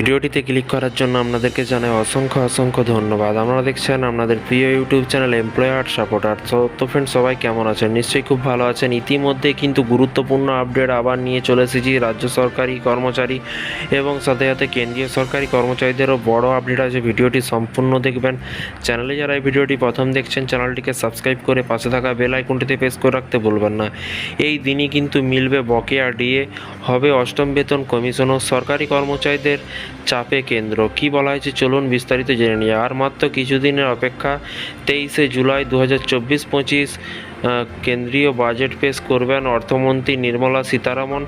ভিডিওটিতে ক্লিক করার জন্য আপনাদেরকে জানাই অসংখ্য অসংখ্য ধন্যবাদ। আপনারা দেখছেন আপনাদের প্রিয় ইউটিউব চ্যানেল এমপ্লয়ার সাপোর্টার তো তো ফ্রেন্ড সবাই কেমন আছেন? নিশ্চয়ই খুব ভালো আছেন। ইতিমধ্যে কিন্তু গুরুত্বপূর্ণ আপডেট আবার নিয়ে চলে এসেছি রাজ্য সরকারি কর্মচারী এবং সাথে সাথে কেন্দ্রীয় সরকারি কর্মচারীদেরও বড় আপডেট আছে। ভিডিওটি সম্পূর্ণ দেখবেন। চ্যানেলে যারা এই ভিডিওটি প্রথম দেখছেন, চ্যানেলটিকে সাবস্ক্রাইব করে পাশে থাকা বেল আইকনটিতে প্রেস করে রাখতে ভুলবেন না। এই দিনই কিন্তু মিলবে বকেয়া ডিএ হবে অষ্টম বেতন কমিশন ও সরকারি কর্মচারীদের চাপে কেন্দ্র। কি বলা হয়েছে চলুন বিস্তারিত জেনে নিয়ে আর মাত্র কিছুদিনের অপেক্ষা, তেইশে জুলাই দু হাজার চব্বিশ পঁচিশ কেন্দ্রীয় বাজেট পেশ করবেন অর্থমন্ত্রী নির্মলা সীতারামন।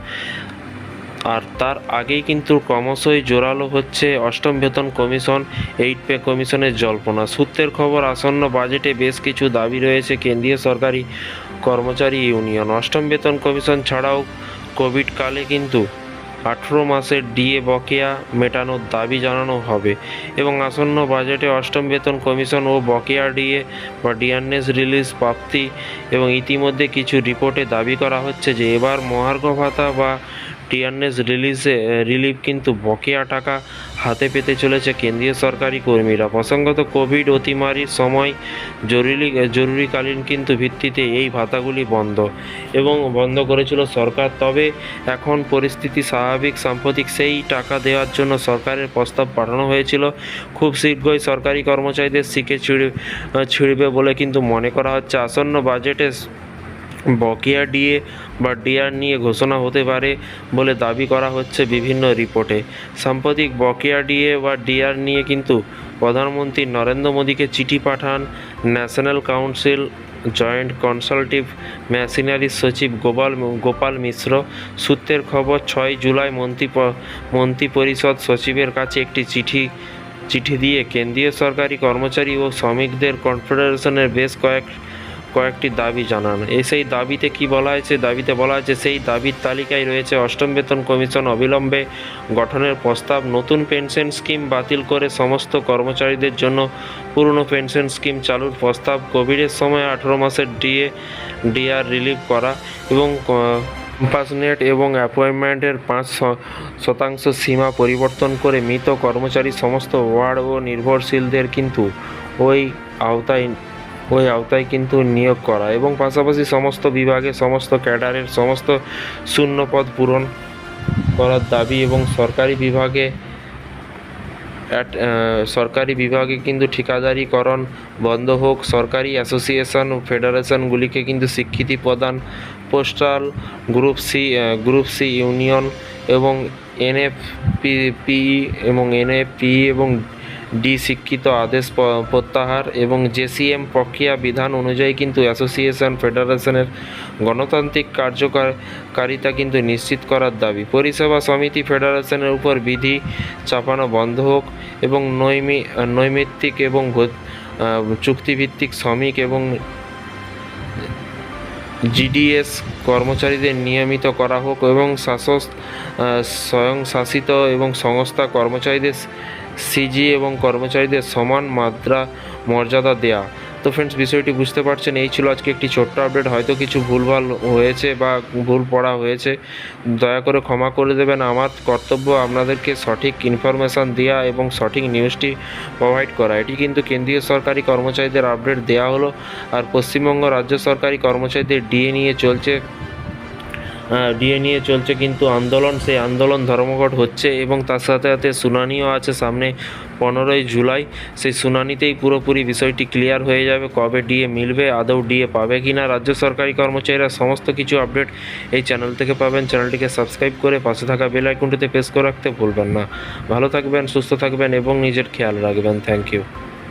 আর তার আগেই কিন্তু ক্রমশই জোরালো হচ্ছে অষ্টম বেতন কমিশন, এইট পে কমিশনের জল্পনা। সূত্রের খবর, আসন্ন বাজেটে বেশ কিছু দাবি রয়েছে কেন্দ্রীয় সরকারি কর্মচারী ইউনিয়ন। অষ্টম বেতন কমিশন ছাড়াও কোভিডকালে কিন্তু আঠেরো মাসের ডিএ বকেয়া মেটানোর দাবি জানানো হবে এবং আসন্ন বাজেটে অষ্টম বেতন কমিশন ও বকেয়া ডিএ বা ডিআরএস রিলিজ প্রাপ্তি এবং ইতিমধ্যে কিছু রিপোর্টে দাবি করা হচ্ছে যে এবার মহার্ঘ ভাতা বা টিআরএস রিলিজে রিলিফ কিন্তু বকেয়া টাকা হাতে পেতে চলেছে কেন্দ্রীয় সরকারি কর্মীরা। প্রসঙ্গত, কোভিড অতিমারির সময় জরুরি জরুরিকালীন কিন্তু ভিত্তিতে এই ভাতাগুলি বন্ধ এবং বন্ধ করেছিল সরকার। তবে এখন পরিস্থিতি স্বাভাবিক, সাম্প্রতিক সেই টাকা দেওয়ার জন্য সরকারের প্রস্তাব পাঠানো হয়েছিল। খুব শীঘ্রই সরকারি কর্মচারীদের শিখে ছিঁড়ে ছিঁড়বে বলে কিন্তু মনে করা হচ্ছে। আসন্ন বাজেটে বকেয়া ডিএ বা ডিআর নিয়ে ঘোষণা হতে পারে বলে দাবি করা হচ্ছে বিভিন্ন রিপোর্টে। সাম্প্রতিক বকেয়া ডিএ বা ডিআর নিয়ে কিন্তু প্রধানমন্ত্রী নরেন্দ্র মোদীকে চিঠি পাঠান ন্যাশনাল কাউন্সিল জয়েন্ট কনসালটিভ মেশিনারির সচিব গোপাল গোপাল মিশ্র। সূত্রের খবর, ছয় জুলাই মন্ত্রী মন্ত্রী পরিষদ সচিবের কাছে একটি চিঠি চিঠি দিয়ে কেন্দ্রীয় সরকারি কর্মচারী ও শ্রমিকদের কনফেডারেশনের বেশ কয়েক কয়েকটি দাবি জানান। এই সেই দাবিতে কি বলা হয়েছে? দাবিতে বলা হয়েছে, সেই দাবির তালিকায় রয়েছে অষ্টম বেতন কমিশন অবিলম্বে গঠনের প্রস্তাব, নতুন পেনশন স্কিম বাতিল করে সমস্ত কর্মচারীদের জন্য পুরনো পেনশন স্কিম চালুর প্রস্তাব, কোভিডের সময় আঠেরো মাসের ডিএ, ডিআর রিলিভ করা এবং কম্পাসনেট এবং অ্যাপয়েন্টমেন্টের পাঁচ শতাংশ সীমা পরিবর্তন করে মৃত কর্মচারী সমস্ত ওয়ার্ড ও নির্ভরশীলদের কিন্তু ওই আওতায় ওই আওতায় কিন্তু নিয়োগ করা এবং পাশাপাশি সমস্ত বিভাগে, সমস্ত ক্যাডারের, সমস্ত শূন্য পদ পূরণ করার দাবি এবং সরকারি বিভাগে সরকারি বিভাগে কিন্তু ঠিকাদারিকরণ বন্ধ হোক, সরকারি অ্যাসোসিয়েশন ও ফেডারেশনগুলিকে কিন্তু স্বীকৃতি প্রদান, postal group C group C union এবং এনএফপি এবং এনএফপি এবং ডি শিক্ষিত আদেশ প্রত্যাহার এবং জেসিএম প্রক্রিয়া বিধান অনুযায়ী কিন্তু অ্যাসোসিয়েশন ফেডারেশনের গণতান্ত্রিক কার্যকারিতা কিন্তু নিশ্চিত করার দাবি। পরিষেবা সমিতি ফেডারেশনের উপর বিধি চাপানো বন্ধ হোক এবং নৈমি, নৈমিত্তিক এবং চুক্তিভিত্তিক শ্রমিক এবং জিডিএস কর্মচারীদের নিয়মিত করা হোক এবং শাসক স্বয়ংশাসিত এবং সংস্থা কর্মচারীদের, সিজি এবং কর্মচারীদের সমান মাত্রা মর্যাদা দেয়া। তো ফ্রেন্ডস বিষয়টি বুঝতে পারছেন, এই ছিল আজকে একটি ছোট্ট আপডেট হয়তো কিছু ভুলভাল হয়েছে বা ভুল পড়া হয়েছে, দয়া করে ক্ষমা করে দেবেন। আমার কর্তব্য আপনাদেরকে সঠিক ইনফরমেশান দেওয়া এবং সঠিক নিউজটি প্রোভাইড করা। এটি কিন্তু কেন্দ্রীয় সরকারি কর্মচারীদের আপডেট দেওয়া হলো, আর পশ্চিমবঙ্গ রাজ্য সরকারি কর্মচারীদের ডিএ নিয়ে চলছে ডিএ নিয়ে চলছে, কিন্তু আন্দোলন, সেই আন্দোলন ধর্মঘট হচ্ছে এবং তার সাথে সাথে শুনানিও আছে সামনে পনেরোই জুলাই। সেই শুনানিতেই পুরোপুরি বিষয়টি ক্লিয়ার হয়ে যাবে, কবে ডিএ মিলবে, আদৌ ডিএ পাবে কি না রাজ্য সরকারি কর্মচারীরা সমস্ত কিছু আপডেট এই চ্যানেল থেকে পাবেন। চ্যানেলটিকে সাবস্ক্রাইব করে পাশে থাকা বেল আইকনটিতে প্রেস করে রাখতে ভুলবেন না। ভালো থাকবেন, সুস্থ থাকবেন এবং নিজের খেয়াল রাখবেন। Thank you